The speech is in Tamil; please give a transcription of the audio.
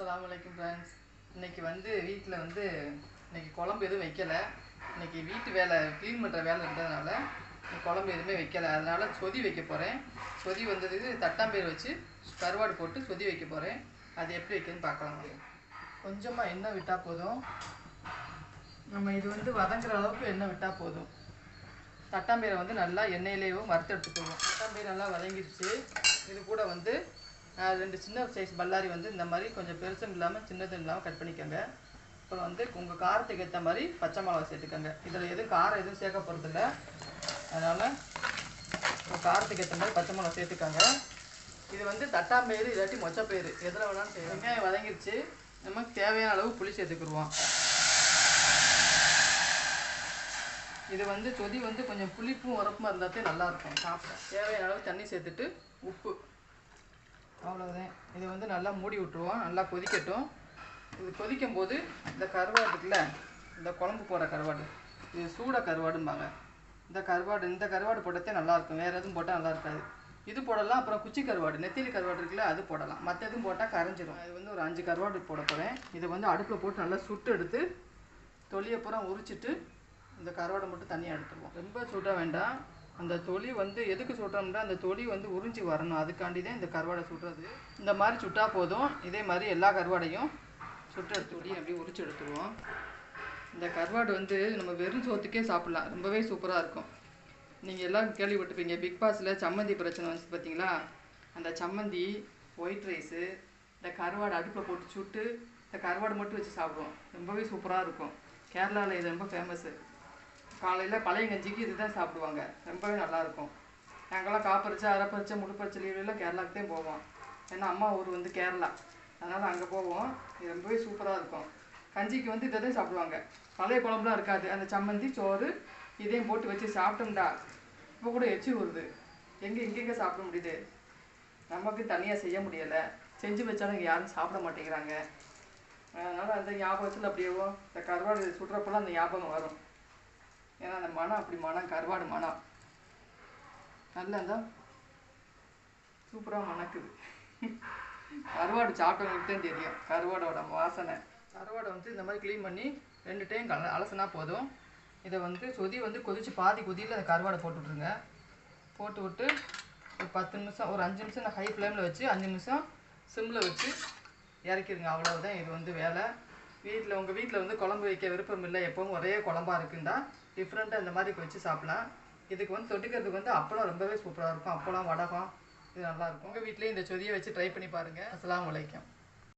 அஸ்லாம் அலைக்கும் ஃப்ரெண்ட்ஸ் இன்னைக்கு வந்து வீட்டில் வந்து இன்னைக்கு குழம்பு எதுவும் வைக்கலை. இன்னைக்கு வீட்டு வேலை க்ளீன் பண்ணுற வேலை இருந்ததுனால குழம்பு எதுவுமே வைக்கலை. அதனால் சொதி வைக்க போகிறேன் சொதி வந்ததுக்கு தட்டாம்பேர் வச்சு கருவாடு போட்டு சொதி வைக்க போகிறேன் அது எப்படி வைக்கன்னு பார்க்கலாம் கொஞ்சமாக எண்ணெய் விட்டால் போதும். நம்ம இது வந்து வதங்குற அளவுக்கு எண்ணெய் விட்டால் போதும். தட்டாம்பேரை வந்து நல்லா எண்ணெயிலேயும் வறுத்து எடுத்துக்குவோம் தட்டாம்பேர் நல்லா வதங்கிடுச்சு. இது கூட வந்து ரெண்டு சின்ன சைஸ் பல்லாரி வந்து இந்த மாதிரி கொஞ்சம் பெருசும் இல்லாமல் சின்னதும் இல்லாமல் கட் பண்ணிக்கோங்க. அப்புறம் வந்து உங்கள் காரத்துக்கு ஏற்ற மாதிரி பச்சை மிளகா சேர்த்துக்கோங்க. இதில் எதுவும் காரம் எதுவும் சேர்க்க போகிறதில்ல அதனால் உங்கள் காரத்துக்கு ஏற்ற மாதிரி பச்சை மிளகா சேர்த்துக்கோங்க. இது வந்து தட்டாம்பயிறு இல்லாட்டி மொச்சப்பயிறு. எதில் வேணாலும் செய்யும் வெங்காயம் வதங்கிடுச்சு நமக்கு தேவையான அளவு புளி சேர்த்துக்குருவோம். இது வந்து சொதி வந்து கொஞ்சம் புளிப்பும் உரப்புமா இருந்தால் நல்லாயிருக்கும். சாப்பிட தேவையான அளவு தண்ணி சேர்த்துட்டு உப்பு அவ்வளோதான் இதை வந்து நல்லா மூடி விட்டுருவோம். நல்லா கொதிக்கட்டும். இது கொதிக்கும் போது இந்த கருவாடு இருக்குல்ல இந்த குழம்பு போடுற கருவாடு இது சூட கருவாடும்பாங்க. இந்த கருவாடு இந்த கருவாடு போட்டதே நல்லா இருக்கும். வேறு எதுவும் போட்டால் நல்லா இருக்காது. இது போடலாம். அப்புறம் குச்சி கருவாடு நெத்திலி கருவாடு இருக்குல்ல அது போடலாம். மற்ற எதுவும் போட்டால் கரைஞ்சிரும் இது வந்து ஒரு அஞ்சு கருவாடு போட போகிறேன் இதை வந்து அடுப்பில் போட்டு நல்லா சுட்டு எடுத்து தொலியை பூரா உரிச்சிட்டு இந்த கருவாடை மட்டும் தனியாக எடுத்துருவோம். ரொம்ப சுட வேண்டாம். அந்த தொலி வந்து எதுக்கு சுடுறோம்னா அந்த தொலி வந்து உறிஞ்சி வரணும். அதுக்காண்டி தான் இந்த கருவாடை சுடுறது. இந்த மாதிரி சுட்டா போதும். இதே மாதிரி எல்லா கருவாடையும் சுட்டு எடுத்து தொலி அப்படியே உரிச்சு எடுத்துருவோம். இந்த கருவாடு வந்து நம்ம வெறும் சோத்துக்கே சாப்பிடலாம். ரொம்பவே சூப்பராக இருக்கும். நீங்கள் எல்லாம் கேள்விப்பட்டிருப்பீங்க பிக் பாஸில் சம்மந்தி பிரச்சனை வந்துச்சு பார்த்தீங்களா அந்த சம்மந்தி ஒயிட் ரைஸு இந்த கருவாடு அடுப்பில் போட்டு சுட்டு இந்த கருவாடு மட்டும் வச்சு சாப்பிடுவோம். ரொம்பவே சூப்பராக இருக்கும். கேரளாவில் இது ரொம்ப ஃபேமஸ்ஸு காலையில் பழைய கஞ்சிக்கு இதுதான் சாப்பிடுவாங்க. ரொம்பவே நல்லாயிருக்கும். நாங்கள்லாம் காப்பரிச்சு அரைப்பரிச்சு முடுப்பரிச்சு லீவ்லாம் கேரளாவுக்கு தான் போவோம். ஏன்னா அம்மா ஊர் வந்து கேரளா. அதனால் அங்கே போவோம். இது ரொம்பவே சூப்பராக இருக்கும். கஞ்சிக்கு வந்து இதை தான் சாப்பிடுவாங்க. பழைய குழம்புலாம் இருக்காது. அந்த சம்மந்தி சோறு இதையும் போட்டு வச்சு சாப்பிட்டோம்டா. இப்போ கூட எச்சி வருது எங்கே எங்கெங்கே சாப்பிட முடியுது? நமக்கு தனியாக செய்ய முடியலை. செஞ்சு வச்சாலும் இங்கே யாரும் சாப்பிட மாட்டேங்கிறாங்க. அதனால் அந்த ஞாபகத்தில் அப்படியேவோ இந்த கருவாடு சுடுறப்பெல்லாம் அந்த ஞாபகம் வரும். மனம் அப்படி மனம் கருவாடு மனம் நல்லா தான் சூப்பராக மணக்குது. கருவாடு சாப்பிட்டவங்களுக்கு தான் தெரியும். கருவாடோட வாசனை. கருவாடை வந்து இந்த மாதிரி க்ளீன் பண்ணி ரெண்டு டைம் கல அலசினா போதும். இதை வந்து சொதி வந்து கொதித்து பாதி கொதியில் அந்த கருவாடை போட்டு விட்ருங்க போட்டு விட்டு ஒரு பத்து நிமிஷம் ஒரு அஞ்சு நிமிஷம் நான் ஹை ஃப்ளேமில் வச்சு அஞ்சு நிமிஷம் சிம்மில் வச்சு இறக்கிடுங்க அவ்வளவுதான். இது வந்து வேலை. வீட்டில் உங்கள் வீட்டில் வந்து குழம்பு வைக்க விருப்பம் இல்லை எப்பவும் ஒரே குழம்பா இருக்குண்டா டிஃப்ரெண்ட்டாக இந்த மாதிரி வச்சு சாப்பிட்லாம். இதுக்கு வந்து தொட்டுக்கிறதுக்கு வந்து அப்பளம் ரொம்பவே சூப்பராக இருக்கும். அப்பளம் வடகம் இது நல்லாயிருக்கும் உங்கள் வீட்லேயும் இந்த சொதியை வச்சு ட்ரை பண்ணி பாருங்கள் அஸ்லாம் அலைக்கும்.